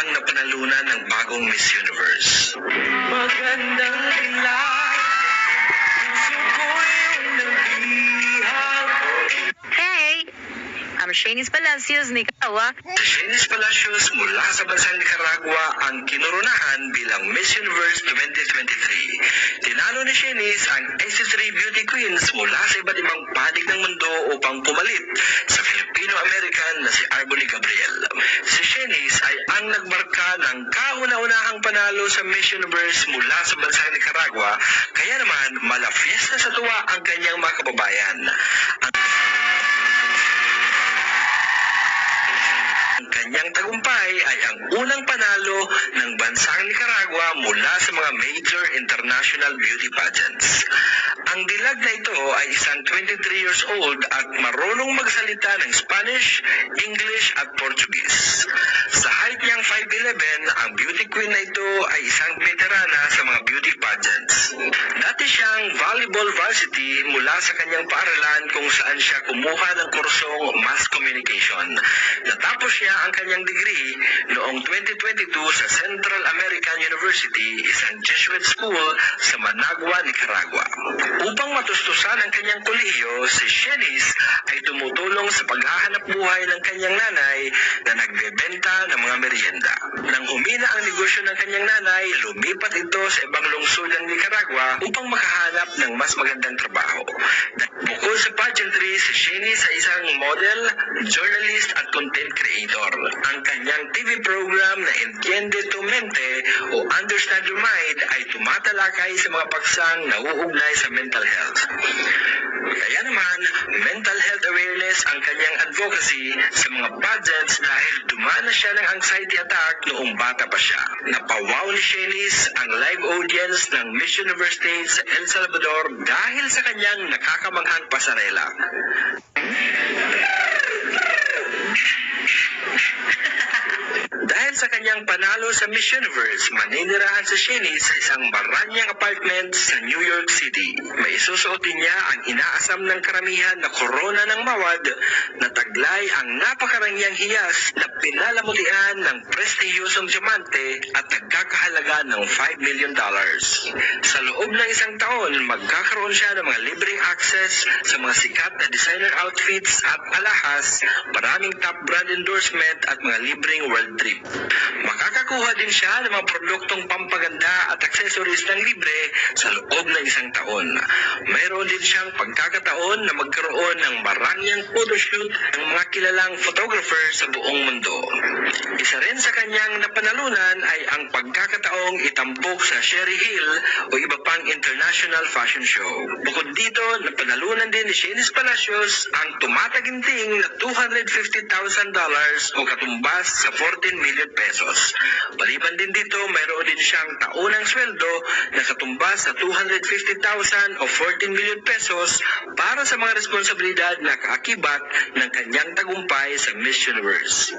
ang napanalunan ng bagong Miss Universe. Magandang dilag Puso ko'y nabihag Hey! I'm Shanice Palacios, Nicaragua. Shanice Palacios mula sa bansang Nicaragua ang kinurunahan bilang Miss Universe 2023. Tinalo ni Shanice ang 83 Beauty Queens mula sa iba't ibang panig ng mundo upang pumalit sa Filipino-American na si Arbony Gabriel. Si Shanice ay ang nagmarka ng kauna-unahang panalo sa Miss Universe mula sa bansang Nicaragua, kaya naman malafies na sa tuwa ang kanyang mga kababayan. Ang kanyang tagumpay ay ang unang panalo ng bansang Nicaragua mula sa mga major international beauty pageants. Ang dilag na ito ay isang 23 years old at marunong magsalita ng Spanish, English at Portuguese. Ang beauty queen na ito ay isang veterana sa mga beauty pageants. Dati siyang volleyball varsity mula sa kanyang paaralan kung saan siya kumuha ng kursong mass communication. Natapos niya ang kanyang degree noong 2022 sa Central American University, isang Jesuit school sa Managua, Nicaragua. Upang matustusan ang kanyang kolehiyo, si Shenice ay tumutulong sa paghahanap buhay ng kanyang nanay na nagbebenta ng mga merienda. Nang humina ang negosyo ng kanyang nanay, lumipat ito sa ibang lungsod ng Nicaragua upang makahanap ng mas magandang trabaho. Sa pageantry, si Shenice ay isang model, journalist at content creator. Ang kanyang TV program na Entiende tu Mente o Understand Your Mind ay tumatalakay sa mga paksang nauugnay sa mental health. Kaya naman, mental health awareness ang kanyang advocacy sa mga pageants dahil dumana siya ng anxiety attack noong bata pa siya. Napawaw ni Shanice ang live audience ng Miss Universe Stage sa El Salvador dahil sa kanyang nakakamanghang pasarela. Dahil sa kanyang panalo sa Miss Universe, maninirahan si Shani sa isang baranyang apartment sa New York City. May susuotin niya ang inaasam ng karamihan na korona ng mawad na taglay ang napakarangyang hiyas na pinalamutian ng prestihiyosong diamante at nagkakahalaga ng 5 million dollars. Sa loob ng isang taon, magkakaroon siya ng mga libreng access sa mga sikat na designer outfits at alahas, maraming top brand endorsement at mga libreng world trip. Makakakuha din siya ng mga produktong pampaganda at accessories ng libre sa loob ng isang taon. Mayroon din siyang pagkakataon na magkaroon ng marangyang photoshoot ng mga kilalang photographer sa buong mundo. Isa rin sa kanyang napanalunan ay ang pagkakataong itampok sa Sherry Hill o iba pang international fashion show. Bukod dito, napanalunan din ni Shanice Palacios ang tumataginting na $250,000 o katumbas sa 14 million pesos. Maliban din dito, mayroon din siyang taunang sweldo na katumbas sa 250,000 o 14 million pesos para sa mga responsibilidad na kaakibat ng kanyang tagumpay sa Miss Universe.